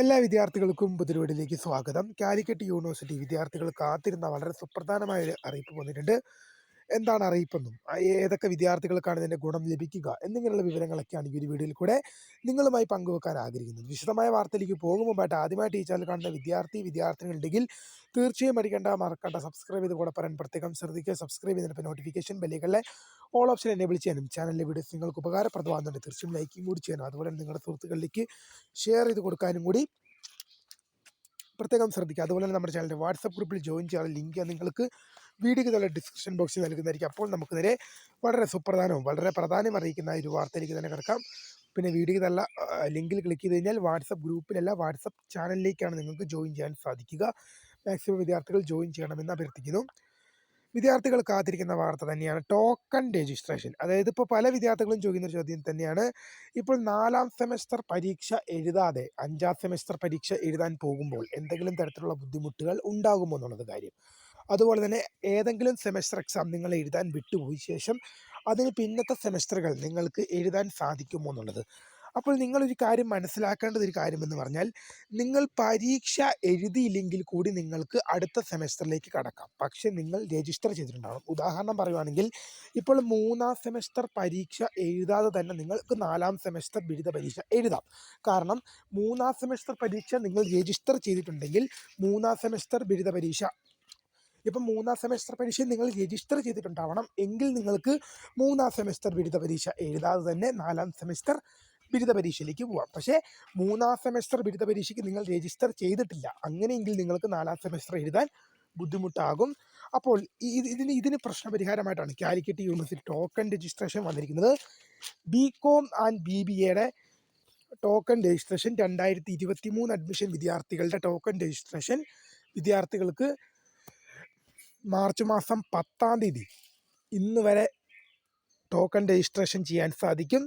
എല്ലാ വിദ്യാർത്ഥികൾക്കും പുതിരുവീടിലേക്ക് സ്വാഗതം. കാലിക്കറ്റ് യൂണിവേഴ്സിറ്റി വിദ്യാർത്ഥികൾ കാത്തിരുന്ന വളരെ സുപ്രധാനമായ ഒരു അറിയിപ്പ് വന്നിട്ടുണ്ട്. എന്താണ് അറിയിപ്പെന്നും ഏതൊക്കെ വിദ്യാർത്ഥികൾക്കാണ് ഇതിന്റെ ഗുണം ലഭിക്കുക എന്നിങ്ങനെയുള്ള വിവരങ്ങളൊക്കെയാണ് ഈ ഒരു വീഡിയോയിൽ കൂടെ നിങ്ങളുമായി പങ്കുവെക്കാൻ ആഗ്രഹിക്കുന്നത്. വിശദമായ വാർത്തയിലേക്ക് പോകും മുമ്പായിട്ട് ആദ്യമായിട്ട് ഈ ചാനൽ കാണുന്ന വിദ്യാർത്ഥി വിദ്യാർത്ഥികളുണ്ടെങ്കിൽ തീർച്ചയായും അടിക്കേണ്ട മറക്കേണ്ട സബ്സ്ക്രൈബ് ചെയ്ത് കൂടെ പറയാൻ പ്രത്യേകം ശ്രദ്ധിക്കുക. സബ്സ്ക്രൈബ് ചെയ്തിട്ട് നോട്ടിഫിക്കേഷൻ ബെല്ലുകളിലെ ഓൾ ഓപ്ഷൻ എനേബിൾ ചെയ്യാനും ചാനലിലെ വീഡിയോസ് നിങ്ങൾക്ക് ഉപകാരപ്രദമാകുന്നുണ്ട്. തീർച്ചയായും ലൈക്കും കൂടി ചെയ്യാനും അതുപോലെ നിങ്ങളുടെ സുഹൃത്തുക്കളിലേക്ക് ഷെയർ ചെയ്ത് കൊടുക്കാനും കൂടി പ്രത്യേകം ശ്രദ്ധിക്കുക. അതുപോലെ തന്നെ നമ്മുടെ ചാനലിന്റെ വാട്സപ്പ് ഗ്രൂപ്പിൽ ജോയിൻ ചെയ്യാനുള്ള ലിങ്ക് നിങ്ങൾക്ക് വീഡിയോക്ക് തന്നെ ഡിസ്ക്രിപ്ഷൻ ബോക്സിൽ നൽകുന്നതായിരിക്കും. അപ്പോൾ നമുക്ക് നേരെ വളരെ സുപ്രധാനവും വളരെ പ്രാധാന്യം അറിയിക്കുന്ന ഒരു വാർത്തയിലേക്ക് തന്നെ കിടക്കാം. പിന്നെ വീഡിയോക്ക് നല്ല ലിങ്കിൽ ക്ലിക്ക് ചെയ്ത് കഴിഞ്ഞാൽ വാട്സപ്പ് ഗ്രൂപ്പിലല്ല വാട്സപ്പ് ചാനലിലേക്കാണ് നിങ്ങൾക്ക് ജോയിൻ ചെയ്യാൻ സാധിക്കുക. മാക്സിമം വിദ്യാർത്ഥികൾ ജോയിൻ ചെയ്യണമെന്ന് അഭ്യർത്ഥിക്കുന്നു. വിദ്യാർത്ഥികൾ കാത്തിരിക്കുന്ന വാർത്ത തന്നെയാണ്. ടോക്കൺ രജിസ്ട്രേഷൻ അതായത് ഇപ്പോൾ പല വിദ്യാർത്ഥികളും ചോദിക്കുന്ന ഒരു ചോദ്യം തന്നെയാണ്. ഇപ്പോൾ നാലാം സെമസ്റ്റർ പരീക്ഷ എഴുതാതെ അഞ്ചാം സെമസ്റ്റർ പരീക്ഷ എഴുതാൻ പോകുമ്പോൾ എന്തെങ്കിലും തരത്തിലുള്ള ബുദ്ധിമുട്ടുകൾ ഉണ്ടാകുമോ എന്നുള്ളത് കാര്യം. അതുപോലെ തന്നെ ഏതെങ്കിലും സെമസ്റ്റർ എക്സാം നിങ്ങൾ എഴുതാൻ വിട്ടുപോയ ശേഷം അതിന് പിന്നത്തെ സെമസ്റ്ററുകൾ നിങ്ങൾക്ക് എഴുതാൻ സാധിക്കുമോ എന്നുള്ളത്. അപ്പോൾ നിങ്ങളൊരു കാര്യം മനസ്സിലാക്കേണ്ടത് ഒരു കാര്യമെന്ന് പറഞ്ഞാൽ നിങ്ങൾ പരീക്ഷ എഴുതിയില്ലെങ്കിൽ കൂടി നിങ്ങൾക്ക് അടുത്ത സെമസ്റ്ററിലേക്ക് കടക്കാം. പക്ഷെ നിങ്ങൾ രജിസ്റ്റർ ചെയ്തിട്ടുണ്ടാവണം. ഉദാഹരണം പറയുവാണെങ്കിൽ ഇപ്പോൾ മൂന്നാം സെമസ്റ്റർ പരീക്ഷ എഴുതാതെ തന്നെ നിങ്ങൾക്ക് നാലാം സെമസ്റ്റർ ബിരുദ പരീക്ഷ എഴുതാം. കാരണം മൂന്നാം സെമസ്റ്റർ പരീക്ഷ നിങ്ങൾ രജിസ്റ്റർ ചെയ്തിട്ടുണ്ടെങ്കിൽ മൂന്നാം സെമസ്റ്റർ ബിരുദ പരീക്ഷ ഇപ്പം മൂന്നാം സെമസ്റ്റർ പരീക്ഷ നിങ്ങൾ രജിസ്റ്റർ ചെയ്തിട്ടുണ്ടാവണം എങ്കിൽ നിങ്ങൾക്ക് മൂന്നാം സെമസ്റ്റർ ബിരുദ പരീക്ഷ എഴുതാതെ തന്നെ നാലാം സെമസ്റ്റർ ബിരുദ പരീക്ഷയിലേക്ക് പോവാം. പക്ഷേ മൂന്നാം സെമസ്റ്റർ ബിരുദ പരീക്ഷയ്ക്ക് നിങ്ങൾ രജിസ്റ്റർ ചെയ്തിട്ടില്ല. അങ്ങനെയെങ്കിൽ നിങ്ങൾക്ക് നാലാം സെമസ്റ്റർ എഴുതാൻ ബുദ്ധിമുട്ടാകും. അപ്പോൾ ഇതിന് ഇതിന് പ്രശ്നപരിഹാരമായിട്ടാണ് കാലിക്കറ്റ് യൂണിവേഴ്സിറ്റി ടോക്കൺ രജിസ്ട്രേഷൻ വന്നിരിക്കുന്നത്. B Com and B B എയുടെ ടോക്കൺ രജിസ്ട്രേഷൻ രണ്ടായിരത്തി ഇരുപത്തി മൂന്ന് അഡ്മിഷൻ വിദ്യാർത്ഥികളുടെ ടോക്കൺ രജിസ്ട്രേഷൻ വിദ്യാർത്ഥികൾക്ക് മാർച്ച് മാസം പത്താം തീയതി ഇന്ന് വരെ ടോക്കൺ രജിസ്ട്രേഷൻ ചെയ്യാൻ സാധിക്കും.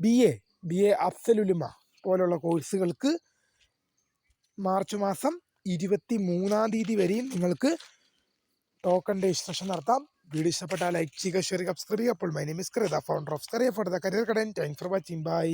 ബി എ ബി എ അഫ്സലുലുമ പോലുള്ള കോഴ്സുകൾക്ക് മാർച്ച് മാസം ഇരുപത്തി മൂന്നാം തീയതി വരെയും നിങ്ങൾക്ക് ടോക്കൺ രജിസ്ട്രേഷൻ നടത്താം. വീഡിയോ ഇഷ്ടപ്പെട്ടാൽ ലൈക്ക് ചെയ്യുക ഷെയർ സബ്സ്ക്രൈബ് ചെയ്യുക. അപ്പോൾ my name is founder of for the career കടൻ thank for watching by